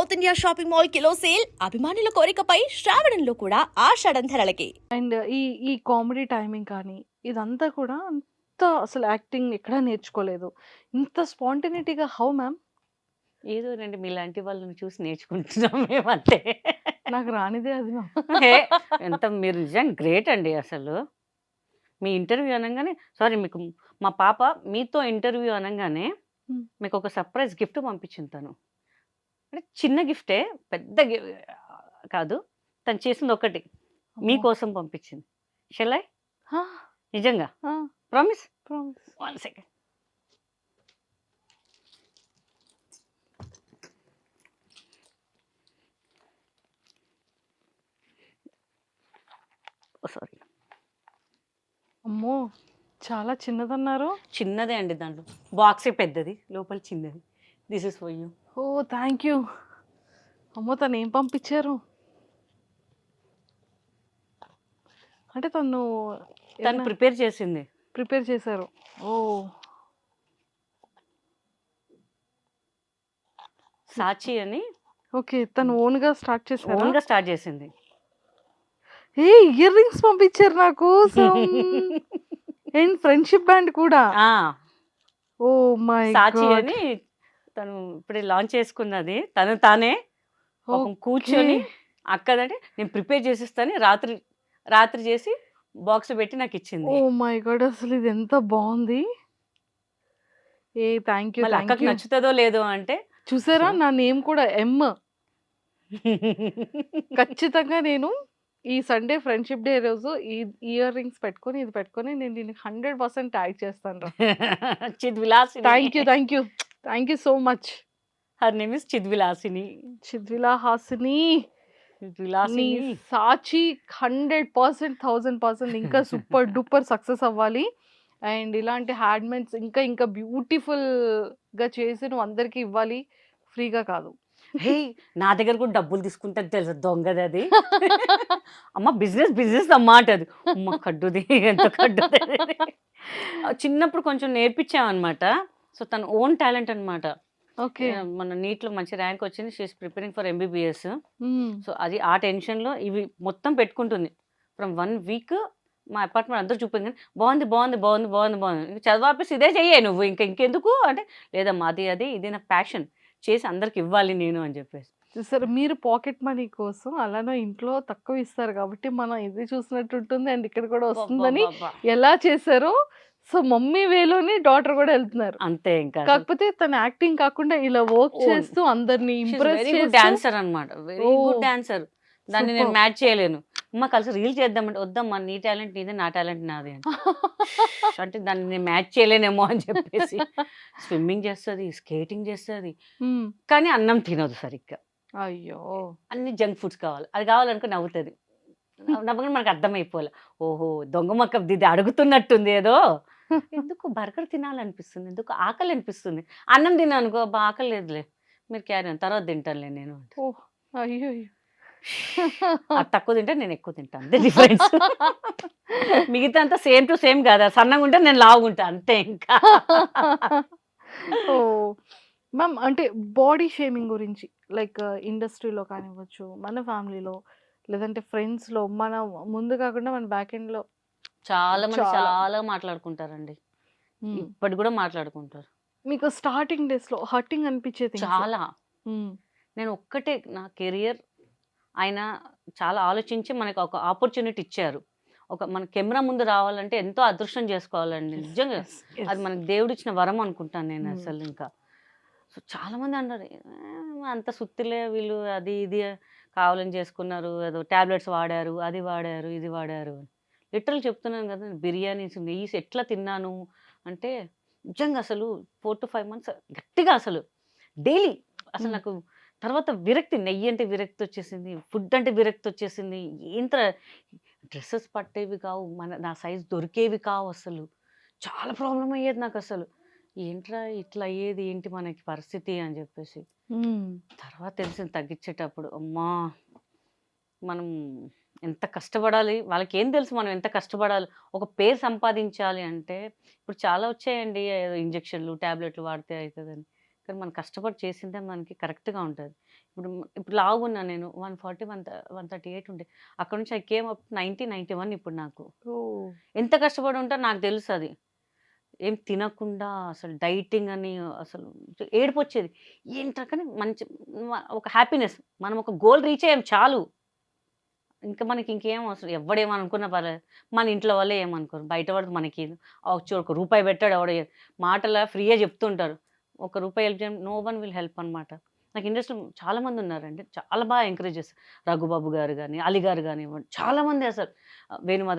South India shopping mall kilo sale అభిమానుల కోరికపై శ్రావణంలో కూడా ఆషాఢం ధరలకి అండ్ ఈ ఈ కామెడీ టైమింగ్ కానీ ఇదంతా కూడా అంత అసలు యాక్టింగ్ ఎక్కడా నేర్చుకోలేదు. ఇంత స్పాంటినిటీగా హౌ మ్యామ్? ఏదో రండి మీలాంటి వాళ్ళని చూసి నేర్చుకుంటున్నాం మేమంతే నాకు రానిదే అది మ్యామ్ హే, ఎంత మీరు నిజంగా గ్రేట్ అండి అసలు. మీ ఇంటర్వ్యూ అనగానే సారీ మీకు మా పాప మీతో ఇంటర్వ్యూ అనగానే Hmm. మీకు ఒక సర్ప్రైజ్ గిఫ్ట్ పంపించింది తను. అంటే చిన్న గిఫ్టే పెద్ద కాదు. తను చేసింది ఒకటి మీకోసం పంపించింది. షెల్లై నిజంగా? ప్రామిస్? One second. సారీ. అమ్మో! చాలా చిన్నదన్నారు. చిన్నదే అండి దాంట్లో. బాక్సే పెద్దది లోపల చిన్నది. This is for you. Oh thank you అమ్మో తను ఏం పంపించారు? అంటే తను తను ప్రిపేర్ చేసింది. ప్రిపేర్ చేశారు. ఓ. సాచి అని ఓకే తను ఓన్గా స్టార్ట్ చేశారు? ఓన్గా స్టార్ట్ చేసింది. ఏ ఇయర్ రింగ్స్ పంపించారు నాకు అండ్ ఫ్రెండ్షిప్ బ్యాండ్ కూడా? ఓ మై సాచి అని తను ఇప్పుడే లాంచ్ చేసుకున్నది. తను తానే కూర్చొని అక్కదంటే నేను ప్రిపేర్ చేసిస్తాను రాత్రి రాత్రి చేసి బాక్స్ పెట్టి నాకు ఓ ఇచ్చింది మై గాడ్ అసలు ఇది ఎంత బాగుంది. ఏ థ్యాంక్ యూ అక్కకి నచ్చుతుందో లేదో అంటే చూసారా? నా నేమ్ కూడా ఎమ్. ఖచ్చితంగా నేను ఈ సండే ఫ్రెండ్షిప్ డే రోజు ఈ ఇయర్ రింగ్స్ పెట్టుకొని ఇది పెట్టుకొని నేను దీనికి హండ్రెడ్ పర్సెంట్ ట్యాగ్ చేస్తాను thank you thank you. Thank you so much her name is Chidvilasini Chidvila Hasini Chidvilasini Sachi hundred percent thousand percent ఇంకా సూపర్ డూపర్ సక్సెస్ అవ్వాలి. అండ్ ఇలాంటి హ్యాండ్మేడ్స్ ఇంకా ఇంకా beautiful గా చేసి నువ్వు అందరికీ ఇవ్వాలి. ఫ్రీగా కాదు. హే నా దగ్గర కూడా డబ్బులు తీసుకుంటే తెలుసు. దొంగది అది. అమ్మ బిజినెస్ బిజినెస్ అమ్మ అంటది. అమ్మ కడ్డుది ఎంత కడ్డుది అది. చిన్నప్పుడు కొంచెం నేర్పించామన్నమాట. సో తన ఓన్ టాలెంట్ అన్నమాట. ఓకే. మన నీట్లో మంచి ర్యాంక్ వచ్చింది. She is preparing for MBBS so అది ఆ టెన్షన్లో ఇవి మొత్తం పెట్టుకుంటుంది. ఫ్రమ్ వన్ వీక్ మా అపార్ట్మెంట్ అందరూ చూపింది కానీ బాగుంది బాగుంది బాగుంది బాగుంది బాగుంది. ఇంకా చదివాపేసి ఇదే చెయ్యే నువ్వు. ఇంకా ఇంకెందుకు? అంటే లేదమ్మా అది అది ఇది నా ప్యాషన్ చేసి అందరికి ఇవ్వాలి నేను అని చెప్పేసి. చూసారు మీరు పాకెట్ మనీ కోసం అలానే ఇంట్లో తక్కువ ఇస్తారు కాబట్టి మనం ఇది చూసినట్టు ఉంటుంది అండ్ ఇక్కడ కూడా వస్తుందని. ఎలా చేశారో సో మమ్మీ వేలోని డాటర్ కూడా వెళ్తున్నారు. అంతే ఇంకా. కాకపోతే తన యాక్టింగ్ కాకుండా ఇలా వర్క్. చేస్తూ అందరిని ఇంప్రెస్ డాన్సర్ అనమాట వెరీ. గుడ్ డాన్సర్ దాన్ని నేను. మ్యాచ్ చేయలేను. అమ్మ కలిసి రీల్ చేద్దామంటే వద్దమ్మా నీ టాలెంట్ నీదే నా టాలెంట్ నాది అంటే దాన్ని నేను మ్యాచ్ చేయలేనేమో అని చెప్పేసి. స్విమ్మింగ్ చేస్తుంది స్కేటింగ్ చేస్తుంది. కానీ అన్నం తినదు సరిగ్గా. అయ్యో. అన్ని జంక్ ఫుడ్స్ కావాలి. అది కావాలనుకో నవ్వుతుంది. నవ్వగానే మనకు అర్థమైపోలే ఓహో దొంగ మొక్క ఇది అడుగుతున్నట్టుంది ఏదో. ఎందుకు బర్గర్ తినాలనిపిస్తుంది? ఎందుకు ఆకలి అనిపిస్తుంది అన్నం తిన్నానుకో అబ్బా ఆకలి లేదులే. మీరు క్యారీ తర్వాత తింటానులే నేను. ఓ అయ్యో అయ్యో. అది తక్కువ తింటే నేను ఎక్కువ తింటాను. అంతే డిఫరెన్స్ మిగతా అంతా సేమ్ టు సేమ్ కదా సన్నగా ఉంటే నేను లావుగుంటా అంతే ఇంకా. ఓ మ్యామ్ అంటే బాడీ షేమింగ్ గురించి లైక్ ఇండస్ట్రీలో కానివ్వచ్చు మన ఫ్యామిలీలో లేదంటే ఫ్రెండ్స్లో మన ముందు కాకుండా మన బ్యాక్ ఎండ్లో చాలా మంది చాలా. మాట్లాడుకుంటారండి. ఇప్పటి కూడా మాట్లాడుకుంటారు. మీకు స్టార్టింగ్ డేస్లో హర్టింగ్ అనిపించేది చాలా. నేను ఒక్కటే నా కెరియర్ ఆయన చాలా ఆలోచించి మనకు ఒక ఆపర్చునిటీ ఇచ్చారు. ఒక మన కెమెరా ముందు రావాలంటే ఎంతో అదృష్టం చేసుకోవాలండి. నిజంగా అది మనకు దేవుడు ఇచ్చిన వరం అనుకుంటాను నేను. అసలు ఇంకా. సో చాలా మంది అన్నారు "ఏ, అంత సుత్తిలే వీళ్ళు అది ఇది కావాలని చేసుకున్నారు. ఏదో టాబ్లెట్స్ వాడారు అది వాడారు ఇది వాడారు అని. లిటరల్ చెప్తున్నాను కదా బిర్యానీ నెయ్యి ఎట్లా తిన్నాను అంటే నిజంగా అసలు ఫోర్ టు ఫైవ్ మంత్స్ గట్టిగా అసలు డైలీ అసలు. నాకు తర్వాత విరక్తి నెయ్యి అంటే విరక్తి వచ్చేసింది ఫుడ్ అంటే విరక్తి వచ్చేసింది ఏంత డ్రెస్సెస్ పట్టేవి కావు మన నా సైజ్ దొరికేవి కావు అసలు. చాలా ప్రాబ్లం అయ్యేది నాకు అసలు. ఏంట్రా ఇట్లా అయ్యేది ఏంటి మనకి పరిస్థితి అని చెప్పేసి. తర్వాత తెలిసింది తగ్గించేటప్పుడు అమ్మా! మనం ఎంత కష్టపడాలి? వాళ్ళకి ఏం తెలుసు మనం ఎంత కష్టపడాలి? ఒక పేరు సంపాదించాలి అంటే ఇప్పుడు చాలా వచ్చాయండి ఏదో ఇంజక్షన్లు ట్యాబ్లెట్లు వాడితే అవుతుందని కానీ మనం కష్టపడి చేసిందే మనకి కరెక్ట్గా ఉంటుంది. ఇప్పుడు ఇప్పుడు లావుగున్నా నేను one forty one one thirty eight ఉండే. అక్కడ నుంచి I came up ninety ninety one ఇప్పుడు నాకు. ఎంత కష్టపడి ఉంటా నాకు తెలుసు అది. ఏం తినకుండా అసలు డైటింగ్ అని అసలు ఏడుపు వచ్చేది. ఏంటకని మంచి ఒక హ్యాపీనెస్. మనం ఒక గోల్ రీచ్ అయ్యాం చాలు. ఇంకా మనకి ఇంకేం అవసరం? ఎవడేమనుకున్నా పర్లేదు. మన ఇంట్లో వాళ్ళే ఏమనుకోరు. బయట వాడికి మనకి చూడు ఒక రూపాయి పెట్టాడు ఎవడ మాటలా ఫ్రీయే చెప్తుంటారు. ఒక రూపాయి హెల్ప్ చేయడం నో వన్ విల్ హెల్ప్ అనమాట నాకు ఇండస్ట్రీలో చాలామంది ఉన్నారండి. చాలా బాగా ఎంకరేజ్ చేస్తారు రఘుబాబు గారు కానీ అలీ గారు కానివ్వండి చాలామంది అసలు ఆ,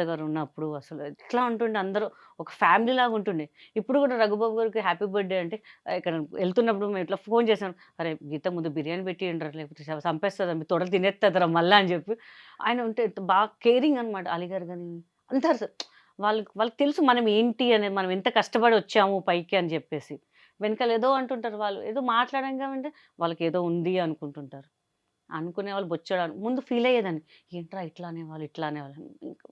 గారు ఉన్నప్పుడు అసలు ఎట్లా ఉంటుండే అందరూ ఒక ఫ్యామిలీ లాగా ఉంటుండే. ఇప్పుడు కూడా రఘుబాబు గారికి హ్యాపీ బర్త్డే అంటే ఇక్కడ వెళ్తున్నప్పుడు మేము ఇట్లా ఫోన్ చేశాను అరే గీత ముందు బిర్యానీ పెట్టి ఉండరు లేకపోతే చంపేస్తుందా మీ తొడలు తినేస్తుందిరా మళ్ళీ అని చెప్పి ఆయన ఉంటే బాగా కేరింగ్ అనమాట అలీ గారు కానీ అంటారు సార్ వాళ్ళకి వాళ్ళకి తెలుసు మనం ఏంటి అనేది మనం ఎంత కష్టపడి వచ్చాము పైకి అని చెప్పేసి. వెనకాల ఏదో అంటుంటారు వాళ్ళు. ఏదో మాట్లాడంగా అంటే వాళ్ళకి ఏదో ఉంది అనుకుంటుంటారు. అనుకునే వాళ్ళు బొచ్చాడు ముందు ఫీల్ అయ్యేదాన్ని. ఏంట్రా ఇట్లా అనేవాళ్ళు ఇట్లా అనేవాళ్ళు ఇంకా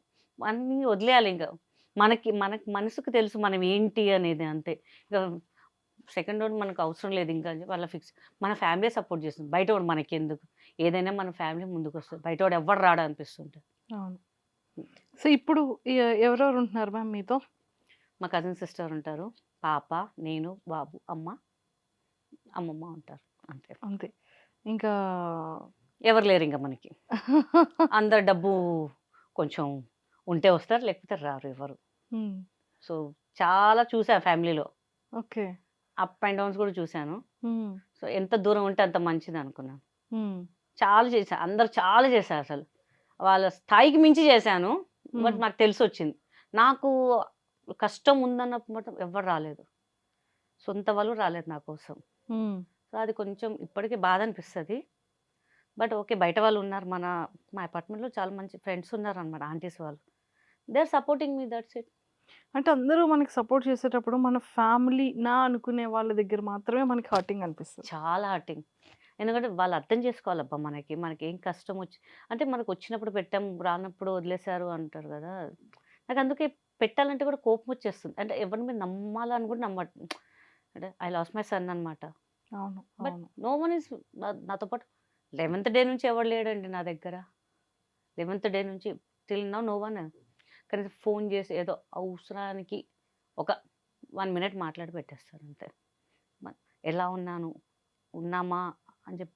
అన్నీ వదిలేయాలి ఇంకా. మనకి మనకి మనసుకు తెలుసు మనం ఏంటి అనేది అంతే. ఇంకా సెకండ్ వాడు మనకు అవసరం లేదు ఇంకా వాళ్ళ ఫిక్స్. మన ఫ్యామిలీ సపోర్ట్ చేస్తుంది. బయట వాడు మనకి ఎందుకు ఏదైనా మన ఫ్యామిలీ ముందుకు వస్తుంది. బయట వాడు ఎవరు రాడా అనిపిస్తుంటుంది. అవును. సో ఇప్పుడు ఎవరెవరు ఉంటున్నారు మ్యామ్ మీతో? మా కజిన్ సిస్టర్ ఉంటారు. పాప నేను బాబు అమ్మ అమ్మమ్మ ఉంటారు అంతే. అంతే. ఇంకా ఎవరు లేరు ఇంకా మనకి. అందరు డబ్బు కొంచెం ఉంటే వస్తారు లేకపోతే రారు ఎవరు. సో చాలా చూసా ఫ్యామిలీలో. ఓకే. అప్ అండ్ డౌన్స్ కూడా చూశాను సో ఎంత దూరం ఉంటే అంత మంచిది అనుకున్నాను చాలా చేశాను అందరు చాలా చేశారు అసలు. వాళ్ళ స్థాయికి మించి చేశాను బట్ నాకు తెలిసి వచ్చింది నాకు కష్టం ఉందన్నప్పుడు మాత్రం ఎవరు రాలేదు సొంత వాళ్ళు రాలేదు నా కోసం. సో అది కొంచెం ఇప్పటికీ బాధ అనిపిస్తుంది. బట్ ఓకే బయట వాళ్ళు ఉన్నారు. మన మా అపార్ట్మెంట్లో చాలా మంచి ఫ్రెండ్స్ ఉన్నారు అనమాట ఆంటీస్ వాళ్ళు. They are supporting me that's it. అంటే అందరూ మనకి సపోర్ట్ చేసేటప్పుడు మన ఫ్యామిలీ నా అనుకునే వాళ్ళ దగ్గర మాత్రమే మనకి హర్టింగ్ అనిపిస్తుంది. చాలా హర్టింగ్ ఎందుకంటే వాళ్ళు అర్థం చేసుకోవాలబ్బా మనకి మనకి ఏం కష్టం వచ్చి అంటే మనకు వచ్చినప్పుడు పెట్టాం రానప్పుడు వదిలేశారు అంటారు కదా. నాకు అందుకే పెట్టాలంటే కూడా కోపం వచ్చేస్తుంది అంటే ఎవరి మీద నమ్మాలని కూడా నమ్మ అంటే ఐ లాస్ మై సన్ అనమాట అవును. బట్ నో వన్ ఇస్ నాతో పాటు లెవెన్త్ డే నుంచి ఎవరు లేడండి నా దగ్గర. లెవెన్త్ డే నుంచి టిల్ నో నో వన్. కనీసం ఫోన్ చేసి ఏదో అవసరానికి ఒక వన్ మినిట్ మాట్లాడి పెట్టేస్తారు అంతే. ఎలా ఉన్నాను? ఉన్నామా? అని చెప్పి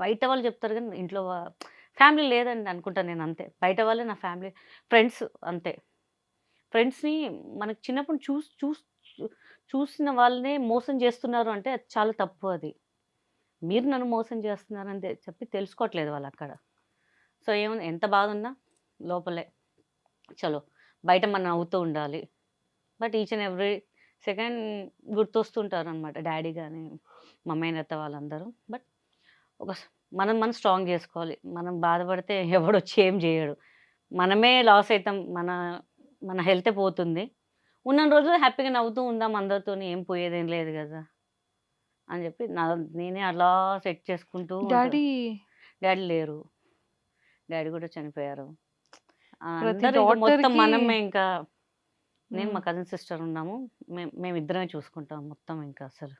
బయట వాళ్ళు చెప్తారు కానీ ఇంట్లో ఫ్యామిలీ లేదండి అనుకుంటాను నేను అంతే. బయట వాళ్ళే నా ఫ్యామిలీ ఫ్రెండ్స్ అంతే. ఫ్రెండ్స్ని మనకు చిన్నప్పుడు చూస్ చూస్ చూసిన వాళ్ళనే మోసం చేస్తున్నారు అంటే అది చాలా తప్పు అది. మీరు నన్ను మోసం చేస్తున్నారని చెప్పి తెలుసుకోవట్లేదు వాళ్ళు అక్కడ. సో ఏముంది? ఎంత బాధ ఉన్నా లోపలే. చలో బయట మనం అవుతూ ఉండాలి. But each and every second గుర్తొస్తుంటారు అనమాట డాడీ కానీ మమ్మీ అత్త వాళ్ళందరూ. బట్ ఒక మనం మనం స్ట్రాంగ్ చేసుకోవాలి. మనం బాధపడితే ఎవడు వచ్చి ఏం చేయడు. మనమే లాస్ అవుతాం మన మన హెల్తే పోతుంది. ఉన్న రోజులు హ్యాపీగా నవ్వుతూ ఉందాం అందరితో ఏం పోయేదేం లేదు కదా అని చెప్పి నా నేనే అలా సెట్ చేసుకుంటూ. డాడీ డాడీ లేరు. డాడీ కూడా చనిపోయారు. మొత్తం మనమే ఇంకా నేను. మా కజిన్ సిస్టర్ ఉన్నాము. మేము మేమిద్దరమే చూసుకుంటాం మొత్తం ఇంకా అసలు.